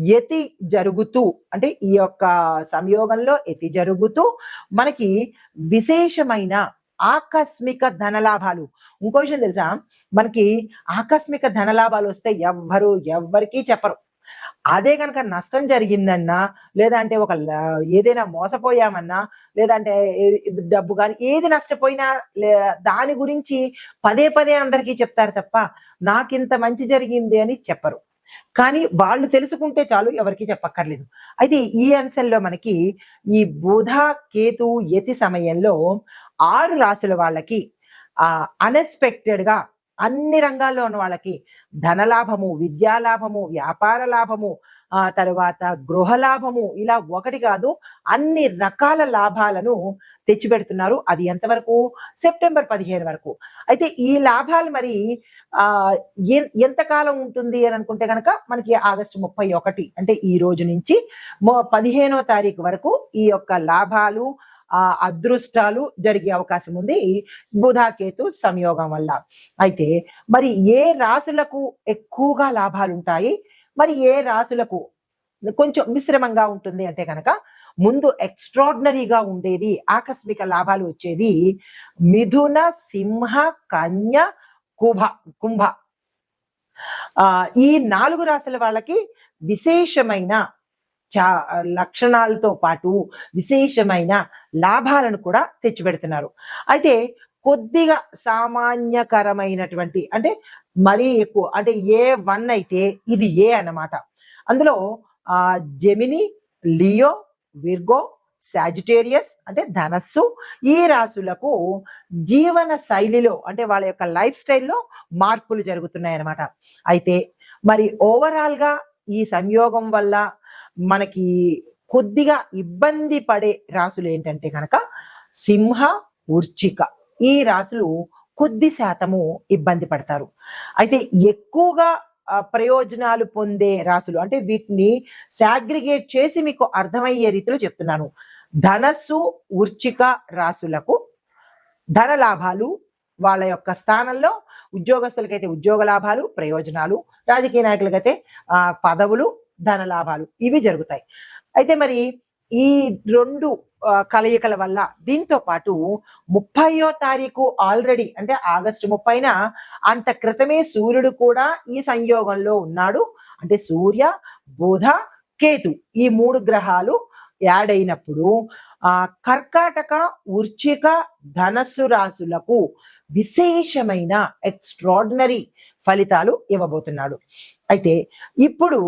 యతి జరుగుతూ అంటే ఈ యొక్క సంయోగంలో యతి జరుగుతూ మనకి విశేషమైన ఆకస్మిక ధనలాభాలు. ఇంకో విషయం తెలుసా? మనకి ఆకస్మిక ధనలాభాలు వస్తే ఎవ్వరు ఎవ్వరికీ చెప్పరు. అదే కనుక నష్టం జరిగిందన్నా లేదంటే ఒక ఏదైనా మోసపోయామన్నా లేదంటే డబ్బు కానీ ఏది నష్టపోయినా లే- దాని గురించి పదే పదే అందరికీ చెప్తారు తప్ప నాకింత మంచి జరిగింది అని చెప్పరు. కానీ వాళ్ళు తెలుసుకుంటే చాలు ఎవరికి చెప్పక్కర్లేదు. అయితే ఈ అంశంలో మనకి ఈ బుధ కేతు యతి సమయంలో ఆరు రాసుల వాళ్ళకి ఆ అన్ఎక్స్పెక్టెడ్గా అన్ని రంగాల్లో ఉన్న వాళ్ళకి ధనలాభము విద్యా లాభము వ్యాపార లాభము ఆ తర్వాత గృహ లాభము ఇలా ఒకటి కాదు అన్ని రకాల లాభాలను తెచ్చిపెడుతున్నారు. అది ఎంతవరకు? సెప్టెంబర్ పదిహేను వరకు. అయితే ఈ లాభాలు మరి ఆ ఎంతకాలం ఉంటుంది అని అనుకుంటే కనుక మనకి ఆగస్టు ముప్పై ఒకటి అంటే ఈ రోజు నుంచి పదిహేనో తారీఖు వరకు ఈ యొక్క లాభాలు ఆ అదృష్టాలు జరిగే అవకాశం ఉంది. బుధాకేతు సంయోగం వల్ల. అయితే మరి ఏ రాశులకు ఎక్కువగా లాభాలు ఉంటాయి? మరి ఏ రాశులకు కొంచెం మిశ్రమంగా ఉంటుంది అంటే కనుక ముందు ఎక్స్ట్రాడినరీగా ఉండేది ఆకస్మిక లాభాలు వచ్చేది మిథున సింహ కన్య కుభ కుంభ. ఆ ఈ నాలుగు రాశుల వాళ్ళకి విశేషమైన చా లక్షణాలతో పాటు విశేషమైన లాభాలను కూడా తెచ్చిపెడుతున్నారు. అయితే కొద్దిగా సామాన్యకరమైనటువంటి అంటే మరీ ఎక్కువ అంటే ఏ వన్ అయితే ఇది ఏ అన్నమాట. అందులో జెమిని లియో విర్గో సాజిటేరియస్ అంటే ధనస్సు ఈ రాశులకు జీవన శైలిలో అంటే వాళ్ళ యొక్క లైఫ్ స్టైల్లో మార్పులు జరుగుతున్నాయి అన్నమాట అయితే మరి ఓవరాల్గా ఈ సంయోగం వల్ల మనకి కొద్దిగా ఇబ్బంది పడే రాసులు ఏంటంటే కనుక సింహ ఉర్చిక ఈ రాసులు కొద్ది శాతము ఇబ్బంది పడతారు. అయితే ఎక్కువగా ప్రయోజనాలు పొందే రాసులు అంటే వీటిని సాగ్రిగేట్ చేసి మీకు అర్థమయ్యే రీతిలో చెప్తున్నాను. ధనస్సు ఉర్చిక రాసులకు ధన లాభాలు వాళ్ళ యొక్క స్థానంలో ఉద్యోగస్తులకైతే ఉద్యోగ లాభాలు ప్రయోజనాలు రాజకీయ నాయకులకైతే పదవులు ధన లాభాలు ఇవి జరుగుతాయి. అయితే మరి ఈ రెండు కలయికల వల్ల. దీంతో పాటు ముప్పయో తారీఖు ఆల్రెడీ అంటే ఆగస్టు ముప్పైన అంత క్రితమే సూర్యుడు కూడా ఈ సంయోగంలో ఉన్నాడు. అంటే సూర్య బుధ కేతు ఈ మూడు గ్రహాలు యాడ్ అయినప్పుడు ఆ కర్కాటక ఉర్చిక ధనస్సు రాశులకు విశేషమైన ఎక్స్ట్రాడినరీ ఫలితాలు ఇవ్వబోతున్నాడు. అయితే ఇప్పుడు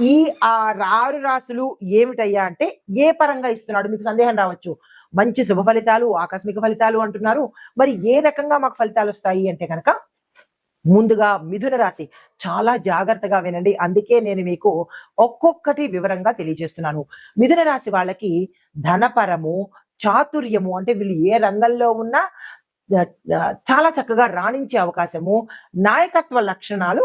ఈ ఆ ఆరు రాశులు ఏమిటయ్యా అంటే ఏ పరంగా ఇస్తున్నాడు? మీకు సందేహం రావచ్చు. మంచి శుభ ఫలితాలు ఆకస్మిక ఫలితాలు అంటున్నారు. మరి ఏ రకంగా మాకు ఫలితాలు వస్తాయి అంటే కనుక ముందుగా మిథున రాశి. చాలా జాగ్రత్తగా వినండి. అందుకే నేను మీకు ఒక్కొక్కటి వివరంగా తెలియజేస్తున్నాను. మిథున రాశి వాళ్ళకి ధనపరము చాతుర్యము అంటే వీళ్ళు ఏ రంగంలో ఉన్నా చాలా చక్కగా రాణించే అవకాశము. నాయకత్వ లక్షణాలు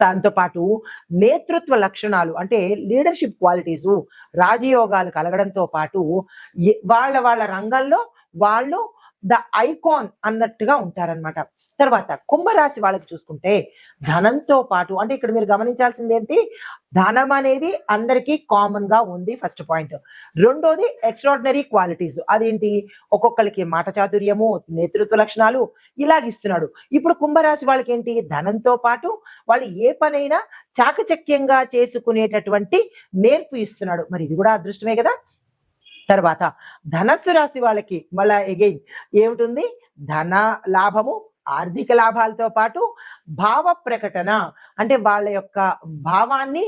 దాంతో పాటు నేతృత్వ లక్షణాలు అంటే లీడర్షిప్ క్వాలిటీస్ రాజయోగాలు కలగడంతో పాటు వాళ్ళ వాళ్ళ రంగంలో వాళ్ళు ద ఐకాన్ అన్నట్టుగా ఉంటారన్నమాట. తర్వాత కుంభరాశి వాళ్ళకి చూసుకుంటే ధనంతో పాటు అంటే ఇక్కడ మీరు గమనించాల్సింది ఏంటి? ధనం అనేది అందరికీ కామన్గా ఉంది ఫస్ట్ పాయింట్ రెండోది ఎక్స్ట్రాడినరీ క్వాలిటీస్ అదేంటి? ఒక్కొక్కరికి మాట చాతుర్యము నేతృత్వ లక్షణాలు ఇలాగిస్తున్నాడు ఇప్పుడు కుంభరాశి వాళ్ళకి ఏంటి? ధనంతో పాటు వాళ్ళు ఏ పనైనా చాకచక్యంగా చేసుకునేటటువంటి నేర్పు ఇస్తున్నాడు. మరి ఇది కూడా అదృష్టమే కదా? తర్వాత ధనస్సు రాశి వాళ్ళకి మళ్ళా ఎగైన్ ఏమిటుంది? ధన లాభము ఆర్థిక లాభాలతో పాటు భావ ప్రకటన. అంటే వాళ్ళ యొక్క భావాన్ని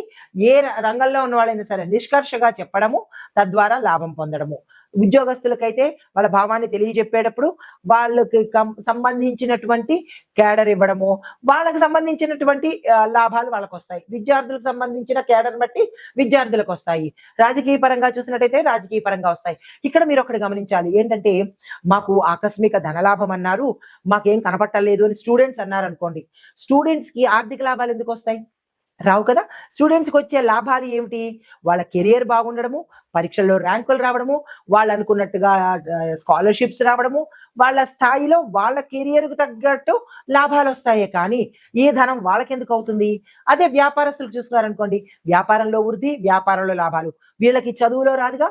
ఏ రంగంలో ఉన్న వాళ్ళైనా సరే నిష్కర్షగా చెప్పడము తద్వారా లాభం పొందడము. ఉద్యోగస్తులకైతే వాళ్ళ భావాన్ని తెలియజెప్పేటప్పుడు వాళ్ళకి సంబంధించినటువంటి కేడర్ ఇవ్వడము వాళ్ళకి సంబంధించినటువంటి లాభాలు వాళ్ళకి వస్తాయి విద్యార్థులకు సంబంధించిన కేడర్ బట్టి విద్యార్థులకు వస్తాయి రాజకీయ పరంగా చూసినట్టయితే రాజకీయ పరంగా వస్తాయి. ఇక్కడ మీరు ఒకటి గమనించాలి. ఏంటంటే మాకు ఆకస్మిక ధనలాభం అన్నారు. మాకేం కనపట్టలేదు అని స్టూడెంట్స్ అన్నారు అనుకోండి స్టూడెంట్స్కి ఆర్థిక లాభాలు ఎందుకు వస్తాయి రావు కదా? స్టూడెంట్స్కి వచ్చే లాభాలు ఏమిటి? వాళ్ళ కెరియర్ బాగుండడము పరీక్షల్లో ర్యాంకులు రావడము వాళ్ళు అనుకున్నట్టుగా స్కాలర్షిప్స్ రావడము వాళ్ళ స్థాయిలో వాళ్ళ కెరియర్కు తగ్గట్టు లాభాలు వస్తాయే కానీ ఈ ధనం వాళ్ళకెందుకు అవుతుంది? అదే వ్యాపారస్తులకు చూసుకున్నారనుకోండి వ్యాపారంలో వృద్ధి వ్యాపారంలో లాభాలు. వీళ్ళకి చదువులో రాదుగా?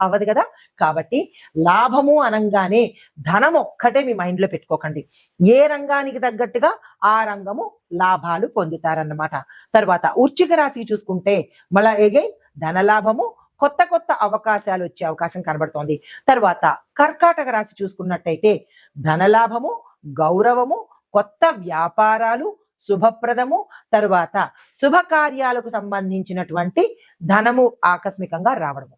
అవ్వదు కదా? కాబట్టి లాభము అనంగానే ధనం ఒక్కటే మీ మైండ్లో పెట్టుకోకండి. ఏ రంగానికి తగ్గట్టుగా ఆ రంగము లాభాలు పొందుతారన్నమాట. తర్వాత ఉర్చిక రాశి చూసుకుంటే మళ్ళా ఎగైన్ ధనలాభము కొత్త కొత్త అవకాశాలు వచ్చే అవకాశం కనబడుతోంది. తర్వాత కర్కాటక రాశి చూసుకున్నట్టయితే ధనలాభము గౌరవము కొత్త వ్యాపారాలు శుభప్రదము తరువాత శుభకార్యాలకు సంబంధించినటువంటి ధనము ఆకస్మికంగా రావడము.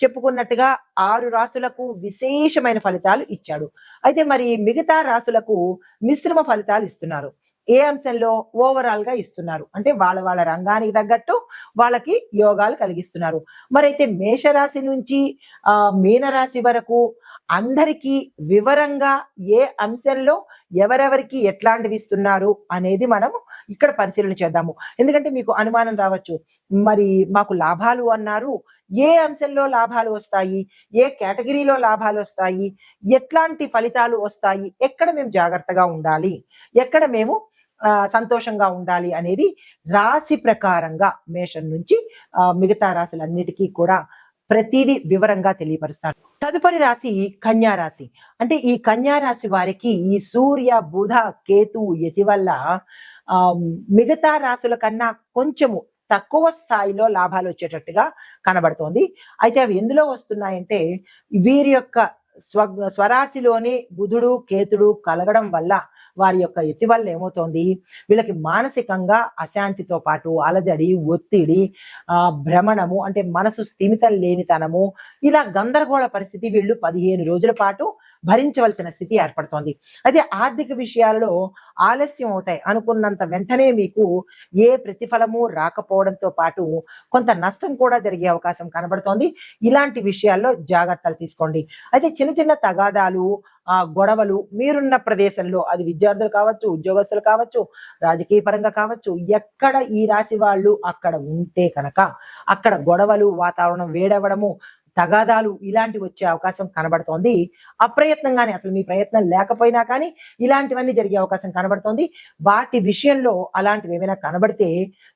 చెప్పుకున్నట్టుగా ఆరు రాసులకు విశేషమైన ఫలితాలు ఇచ్చాడు. అయితే మరి మిగతా రాసులకు మిశ్రమ ఫలితాలు ఇస్తున్నారు. ఏ అంశంలో ఓవరాల్గా ఇస్తున్నారు? అంటే వాళ్ళ వాళ్ళ రంగానికి తగ్గట్టు వాళ్ళకి యోగాలు కలిగిస్తున్నారు. మరి అయితే మేషరాశి నుంచి ఆ మీనరాశి వరకు అందరికీ వివరంగా ఏ అంశంలో ఎవరెవరికి ఎట్లాంటివి ఇస్తున్నారు అనేది మనం ఇక్కడ పరిశీలన చేద్దాము. ఎందుకంటే మీకు అనుమానం రావచ్చు. మరి మాకు లాభాలు అన్నారు ఏ అంశంలో లాభాలు వస్తాయి? ఏ కేటగిరీలో లాభాలు వస్తాయి? ఎట్లాంటి ఫలితాలు వస్తాయి? ఎక్కడ మేము జాగ్రత్తగా ఉండాలి? ఎక్కడ మేము సంతోషంగా ఉండాలి అనేది రాశి ప్రకారంగా మేషం నుంచి మిగతా రాశులన్నిటికీ కూడా ప్రతిదీ వివరంగా తెలియపరుస్తాను. తదుపరి రాశి కన్యా రాశి. అంటే ఈ కన్యా రాశి వారికి ఈ సూర్య బుధ కేతు యతి వల్ల మిగతా రాశుల కన్నా కొంచెము తక్కువ స్థాయిలో లాభాలు వచ్చేటట్టుగా కనబడుతోంది. అయితే అవి ఎందులో వస్తున్నాయంటే వీరి యొక్క స్వ స్వరాశిలోని బుధుడు కేతుడు కలగడం వల్ల వారి యొక్క ఎత్తి వల్ల ఏమవుతోంది? వీళ్ళకి మానసికంగా అశాంతితో పాటు అలజడి ఒత్తిడి ఆ భ్రమణము అంటే మనసు స్థిమితం లేనితనము ఇలా గందరగోళ పరిస్థితి వీళ్ళు పదిహేను రోజుల పాటు భరించవలసిన స్థితి ఏర్పడుతోంది. అయితే ఆర్థిక విషయాలలో ఆలస్యం అవుతాయి అనుకున్నంత వెంటనే మీకు ఏ ప్రతిఫలము రాకపోవడంతో పాటు కొంత నష్టం కూడా జరిగే అవకాశం కనబడుతోంది. ఇలాంటి విషయాల్లో జాగ్రత్తలు తీసుకోండి. అయితే చిన్న చిన్న తగాదాలు ఆ గొడవలు మీరున్న ప్రదేశంలో అది విద్యార్థులు కావచ్చు ఉద్యోగస్తులు కావచ్చు రాజకీయ పరంగా కావచ్చు ఎక్కడ ఈ రాశి వాళ్ళు అక్కడ ఉంటే కనుక అక్కడ గొడవలు వాతావరణం వేడవడము తగాదాలు ఇలాంటివి వచ్చే అవకాశం కనబడుతోంది. అప్రయత్నంగానే అసలు మీ ప్రయత్నం లేకపోయినా కానీ ఇలాంటివన్నీ జరిగే అవకాశం కనబడుతోంది. వాటి విషయంలో అలాంటివి ఏమైనా కనబడితే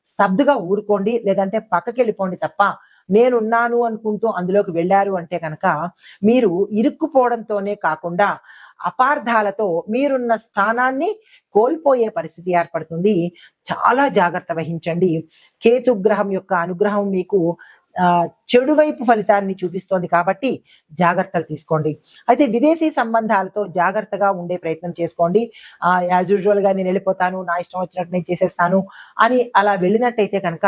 స్తబ్దుగా ఊరుకోండి లేదంటే పక్కకి వెళ్ళిపోండి తప్ప నేనున్నాను అనుకుంటూ అందులోకి వెళ్ళారు అంటే కనుక మీరు ఇరుక్కుపోవడంతోనే కాకుండా అపార్థాలతో మీరున్న స్థానాన్ని కోల్పోయే పరిస్థితి ఏర్పడుతుంది. చాలా జాగ్రత్త వహించండి. కేతుగ్రహం యొక్క అనుగ్రహం మీకు చెడు వైపు ఫలితాన్ని చూపిస్తోంది కాబట్టి జాగ్రత్తలు తీసుకోండి. అయితే విదేశీ సంబంధాలతో జాగ్రత్తగా ఉండే ప్రయత్నం చేసుకోండి. యాజ్ యూజువల్గా నేను వెళ్ళిపోతాను నా ఇష్టం వచ్చినట్టు నేను చేసేస్తాను అని అలా వెళ్ళినట్టయితే కనుక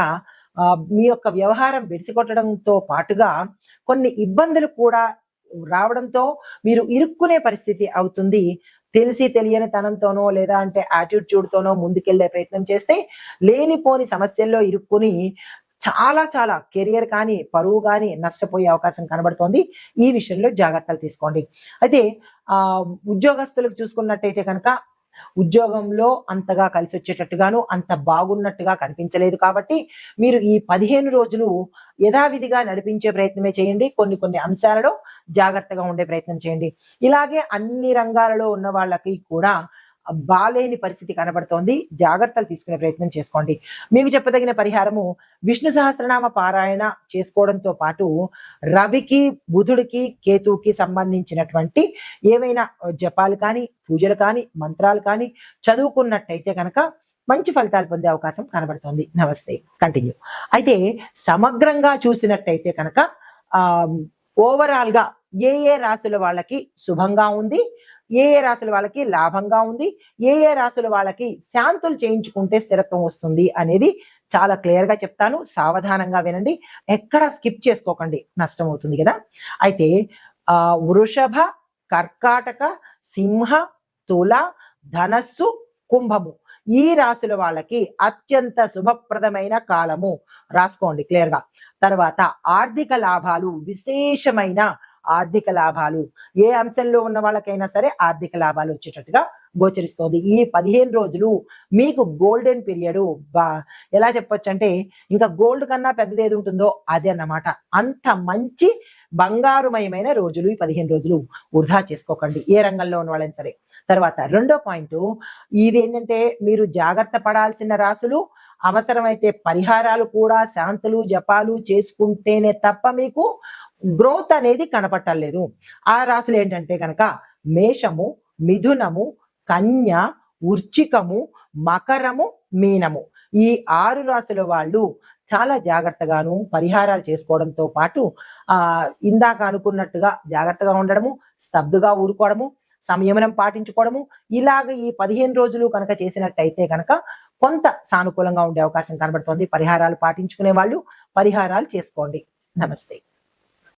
మీ యొక్క వ్యవహారం విడిసికొట్టడంతో పాటుగా కొన్ని ఇబ్బందులు కూడా రావడంతో మీరు ఇరుక్కునే పరిస్థితి అవుతుంది. తెలిసి తెలియని తనంతోనో లేదా అంటే యాటిట్యూడ్తోనో ముందుకెళ్ళే ప్రయత్నం చేస్తే లేనిపోని సమస్యల్లో ఇరుక్కుని చాలా చాలా కెరియర్ కానీ పరువు కానీ నష్టపోయే అవకాశం కనబడుతోంది. ఈ విషయంలో జాగ్రత్తలు తీసుకోండి. అయితే ఆ ఉద్యోగస్తులకు చూసుకున్నట్టయితే కనుక ఉద్యోగంలో అంతగా కలిసి వచ్చేటట్టుగాను అంత బాగున్నట్టుగా కనిపించలేదు కాబట్టి మీరు ఈ పదిహేను రోజులు యథావిధిగా నడిపించే ప్రయత్నమే చేయండి. కొన్ని కొన్ని అంశాలలో జాగ్రత్తగా ఉండే ప్రయత్నం చేయండి. ఇలాగే అన్ని రంగాలలో ఉన్న వాళ్ళకి కూడా బాలేని పరిస్థితి కనబడుతోంది. జాగ్రత్తలు తీసుకునే ప్రయత్నం చేసుకోండి. మీకు చెప్పదగిన పరిహారము విష్ణు సహస్రనామ పారాయణ చేసుకోవడంతో పాటు రవికి బుధుడికి కేతువుకి సంబంధించినటువంటి ఏవైనా జపాలు కానీ పూజలు కానీ మంత్రాలు కానీ చదువుకున్నట్టయితే కనుక మంచి ఫలితాలు పొందే అవకాశం కనబడుతోంది. నమస్తే. కంటిన్యూ. అయితే సమగ్రంగా చూసినట్టయితే కనుక ఆ ఓవరాల్గా ఏ ఏ రాశుల వాళ్ళకి శుభంగా ఉంది? ఏ ఏ రాశుల వాళ్ళకి లాభంగా ఉంది ఏ ఏ రాశుల వాళ్ళకి శాంతులు చేయించుకుంటే స్థిరత్వం వస్తుంది అనేది చాలా క్లియర్గా చెప్తాను. సావధానంగా వినండి. ఎక్కడ స్కిప్ చేసుకోకండి. నష్టం అవుతుంది కదా. అయితే ఆ వృషభ కర్కాటక సింహ తుల ధనస్సు కుంభము ఈ రాశుల వాళ్ళకి అత్యంత శుభప్రదమైన కాలము. రాసుకోండి క్లియర్గా తర్వాత ఆర్థిక లాభాలు విశేషమైన ఆర్థిక లాభాలు. ఏ అంశంలో ఉన్న వాళ్ళకైనా సరే ఆర్థిక లాభాలు వచ్చేటట్టుగా గోచరిస్తోంది. ఈ పదిహేను రోజులు మీకు గోల్డెన్ పీరియడ్. బా ఎలా చెప్పొచ్చు అంటే ఇంకా గోల్డ్ కన్నా పెద్దది ఏది ఉంటుందో అదే అన్నమాట. అంత మంచి బంగారుమయమైన రోజులు ఈ పదిహేను రోజులు వృధా చేసుకోకండి ఏ రంగంలో ఉన్న వాళ్ళని సరే. తర్వాత రెండో పాయింట్ ఇది ఏంటంటే మీరు జాగ్రత్త పడాల్సిన రాసులు అవసరమైతే పరిహారాలు కూడా శాంతులు జపాలు చేసుకుంటేనే తప్ప మీకు గ్రోత్ అనేది కనపట్టలేదు. ఆ రాశులు ఏంటంటే కనుక మేషము మిథునము కన్య వృచ్చికము మకరము మీనము. ఈ ఆరు రాశుల వాళ్ళు చాలా జాగ్రత్తగాను పరిహారాలు చేసుకోవడంతో పాటు ఆ ఇందాక అనుకున్నట్టుగా జాగ్రత్తగా ఉండడము స్తబ్దుగా ఊరుకోవడము సంయమనం పాటించుకోవడము ఇలాగ ఈ పదిహేను రోజులు కనుక చేసినట్టయితే కనుక కొంత సానుకూలంగా ఉండే అవకాశం కనబడుతోంది. పరిహారాలు పాటించుకునే వాళ్ళు పరిహారాలు చేసుకోండి. నమస్తే.